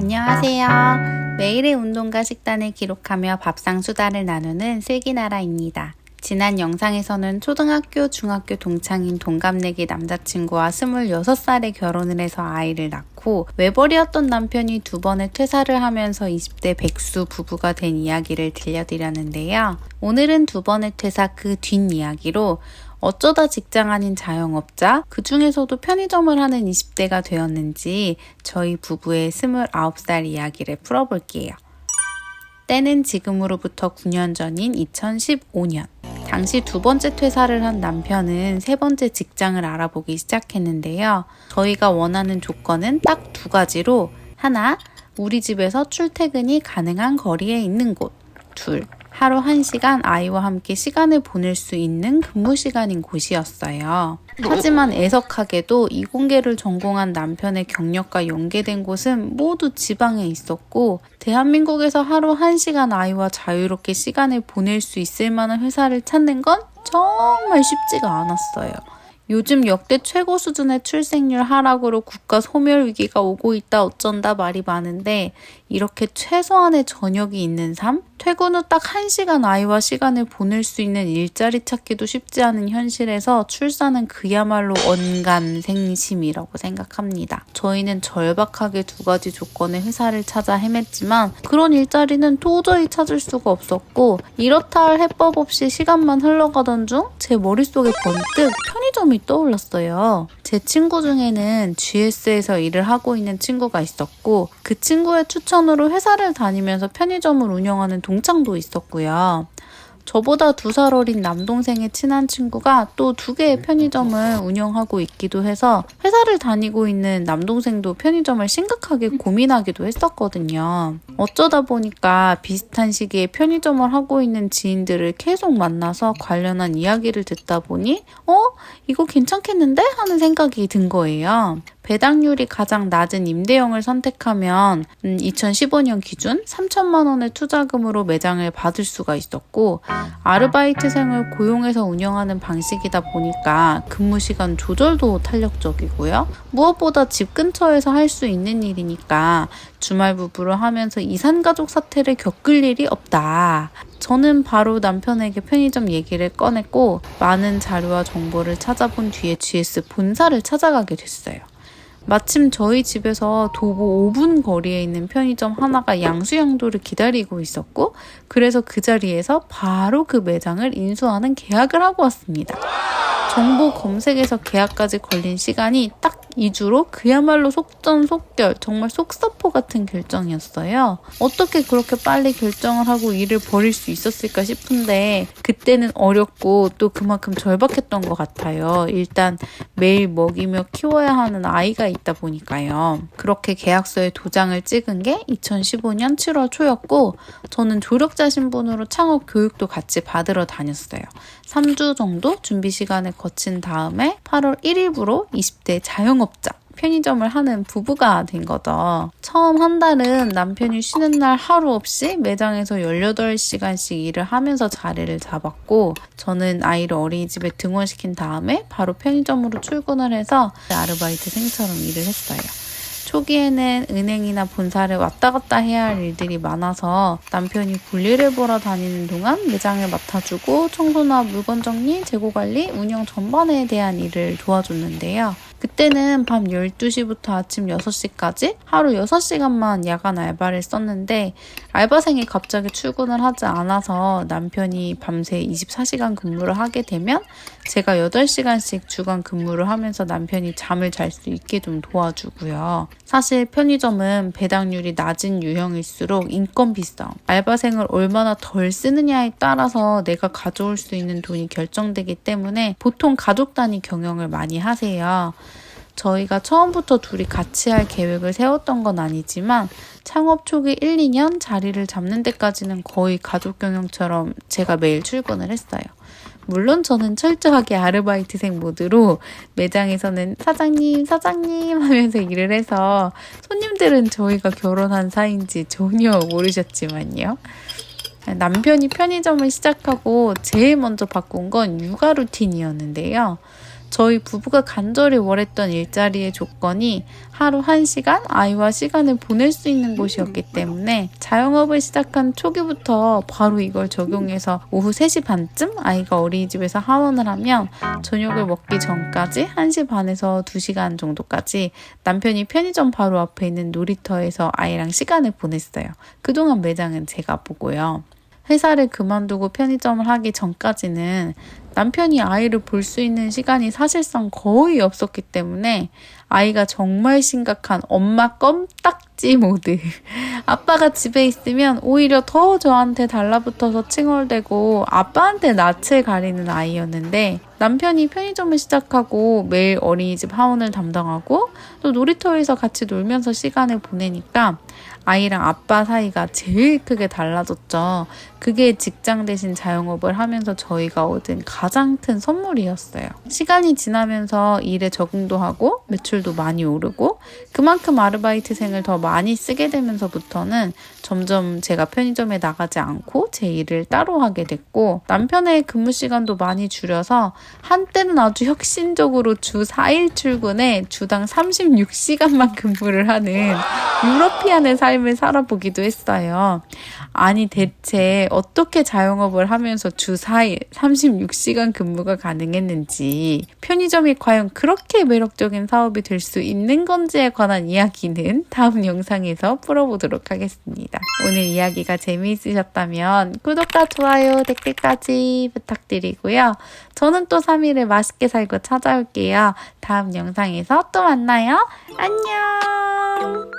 안녕하세요. 매일의 운동과 식단을 기록하며 밥상 수다를 나누는 슬기나라입니다. 지난 영상에서는 초등학교, 중학교 동창인 동갑내기 남자친구와 26살에 결혼을 해서 아이를 낳고 외벌이였던 남편이 두 번의 퇴사를 하면서 20대 백수 부부가 된 이야기를 들려드렸는데요. 오늘은 두 번의 퇴사 그 뒷이야기로 어쩌다 직장 아닌 자영업자, 그 중에서도 편의점을 하는 20대가 되었는지 저희 부부의 29살 이야기를 풀어볼게요. 때는 지금으로부터 9년 전인 2015년. 당시 두 번째 퇴사를 한 남편은 세 번째 직장을 알아보기 시작했는데요. 저희가 원하는 조건은 딱 두 가지로 하나, 우리 집에서 출퇴근이 가능한 거리에 있는 곳. 둘, 하루 1시간 아이와 함께 시간을 보낼 수 있는 근무 시간인 곳이었어요. 하지만 애석하게도 이공계를 전공한 남편의 경력과 연계된 곳은 모두 지방에 있었고 대한민국에서 하루 1시간 아이와 자유롭게 시간을 보낼 수 있을 만한 회사를 찾는 건 정말 쉽지가 않았어요. 요즘 역대 최고 수준의 출생률 하락으로 국가 소멸 위기가 오고 있다 어쩐다 말이 많은데 이렇게 최소한의 저녁이 있는 삶? 퇴근 후 딱 1시간 아이와 시간을 보낼 수 있는 일자리 찾기도 쉽지 않은 현실에서 출산은 그야말로 언감생심이라고 생각합니다. 저희는 절박하게 두 가지 조건의 회사를 찾아 헤맸지만 그런 일자리는 도저히 찾을 수가 없었고 이렇다 할 해법 없이 시간만 흘러가던 중 제 머릿속에 번뜩 편의점이 떠올랐어요. 제 친구 중에는 GS에서 일을 하고 있는 친구가 있었고 그 친구의 추천으로 회사를 다니면서 편의점을 운영하는 동창도 있었고요. 저보다 두 살 어린 남동생의 친한 친구가 또 두 개의 편의점을 운영하고 있기도 해서 회사를 다니고 있는 남동생도 편의점을 심각하게 고민하기도 했었거든요. 어쩌다 보니까 비슷한 시기에 편의점을 하고 있는 지인들을 계속 만나서 관련한 이야기를 듣다 보니, 어? 이거 괜찮겠는데? 하는 생각이 든 거예요. 배당률이 가장 낮은 임대형을 선택하면 음, 2015년 기준 3천만 원의 투자금으로 매장을 받을 수가 있었고 아르바이트생을 고용해서 운영하는 방식이다 보니까 근무 시간 조절도 탄력적이고요. 무엇보다 집 근처에서 할 수 있는 일이니까 주말 부부를 하면서 이산가족 사태를 겪을 일이 없다. 저는 바로 남편에게 편의점 얘기를 꺼냈고 많은 자료와 정보를 찾아본 뒤에 GS 본사를 찾아가게 됐어요. 마침 저희 집에서 도보 5분 거리에 있는 편의점 하나가 양수양도를 기다리고 있었고, 그래서 그 자리에서 바로 그 매장을 인수하는 계약을 하고 왔습니다. 정보 검색에서 계약까지 걸린 시간이 딱 2주로 그야말로 속전속결, 정말 속사포 같은 결정이었어요. 어떻게 그렇게 빨리 결정을 하고 일을 벌일 수 있었을까 싶은데, 그때는 어렵고 또 그만큼 절박했던 것 같아요. 일단 매일 먹이며 키워야 하는 아이가 있다 보니까요. 그렇게 계약서에 도장을 찍은 게 2015년 7월 초였고, 저는 조력자 신분으로 창업 교육도 같이 받으러 다녔어요. 3주 정도 준비 시간을 거친 다음에 8월 1일부로 20대 자영업 자 편의점을 하는 부부가 된 거죠. 처음 한 달은 남편이 쉬는 날 하루 없이 매장에서 18시간씩 일을 하면서 자리를 잡았고 저는 아이를 어린이집에 등원시킨 다음에 바로 편의점으로 출근을 해서 아르바이트생처럼 일을 했어요. 초기에는 은행이나 본사를 왔다 갔다 해야 할 일들이 많아서 남편이 볼일을 보러 다니는 동안 매장을 맡아주고 청소나 물건 정리, 재고 관리, 운영 전반에 대한 일을 도와줬는데요. 그때는 밤 12시부터 아침 6시까지 하루 6시간만 야간 알바를 썼는데 알바생이 갑자기 출근을 하지 않아서 남편이 밤새 24시간 근무를 하게 되면 제가 8시간씩 주간 근무를 하면서 남편이 잠을 잘 수 있게 좀 도와주고요. 사실 편의점은 배당률이 낮은 유형일수록 인건 비싸. 알바생을 얼마나 덜 쓰느냐에 따라서 내가 가져올 수 있는 돈이 결정되기 때문에 보통 가족 단위 경영을 많이 하세요. 저희가 처음부터 둘이 같이 할 계획을 세웠던 건 아니지만 창업 초기 1, 2년 자리를 잡는 데까지는 거의 가족 경영처럼 제가 매일 출근을 했어요. 물론 저는 철저하게 아르바이트생 모드로 매장에서는 사장님, 사장님 하면서 일을 해서 손님들은 저희가 결혼한 사이인지 전혀 모르셨지만요. 남편이 편의점을 시작하고 제일 먼저 바꾼 건 육아 루틴이었는데요. 저희 부부가 간절히 원했던 일자리의 조건이 하루 1시간 아이와 시간을 보낼 수 있는 곳이었기 때문에 자영업을 시작한 초기부터 바로 이걸 적용해서 오후 3시 반쯤 아이가 어린이집에서 하원을 하면 저녁을 먹기 전까지 1시 반에서 2시간 정도까지 남편이 편의점 바로 앞에 있는 놀이터에서 아이랑 시간을 보냈어요. 그동안 매장은 제가 보고요. 회사를 그만두고 편의점을 하기 전까지는 남편이 아이를 볼 수 있는 시간이 사실상 거의 없었기 때문에 아이가 정말 심각한 엄마 껌딱지 모드. 아빠가 집에 있으면 오히려 더 저한테 달라붙어서 칭얼대고 아빠한테 낯을 가리는 아이였는데 남편이 편의점을 시작하고 매일 어린이집 하원을 담당하고 또 놀이터에서 같이 놀면서 시간을 보내니까 아이랑 아빠 사이가 제일 크게 달라졌죠. 그게 직장 대신 자영업을 하면서 저희가 얻은 가장 큰 선물이었어요. 시간이 지나면서 일에 적응도 하고 매출도 많이 오르고 그만큼 아르바이트생을 더 많이 쓰게 되면서부터는 점점 제가 편의점에 나가지 않고 제 일을 따로 하게 됐고 남편의 근무 시간도 많이 줄여서 한때는 아주 혁신적으로 주 4일 출근에 주당 36시간만 근무를 하는 유러피안의 삶을 살아보기도 했어요. 아니 대체 어떻게 자영업을 하면서 주 4일 36시간 근무가 가능했는지 편의점이 과연 그렇게 매력적인 사업이 될 수 있는 건지에 관한 이야기는 다음 영상에서 풀어보도록 하겠습니다. 오늘 이야기가 재미있으셨다면 구독과 좋아요, 댓글까지 부탁드리고요. 저는 또 3일을 맛있게 살고 찾아올게요. 다음 영상에서 또 만나요. 안녕!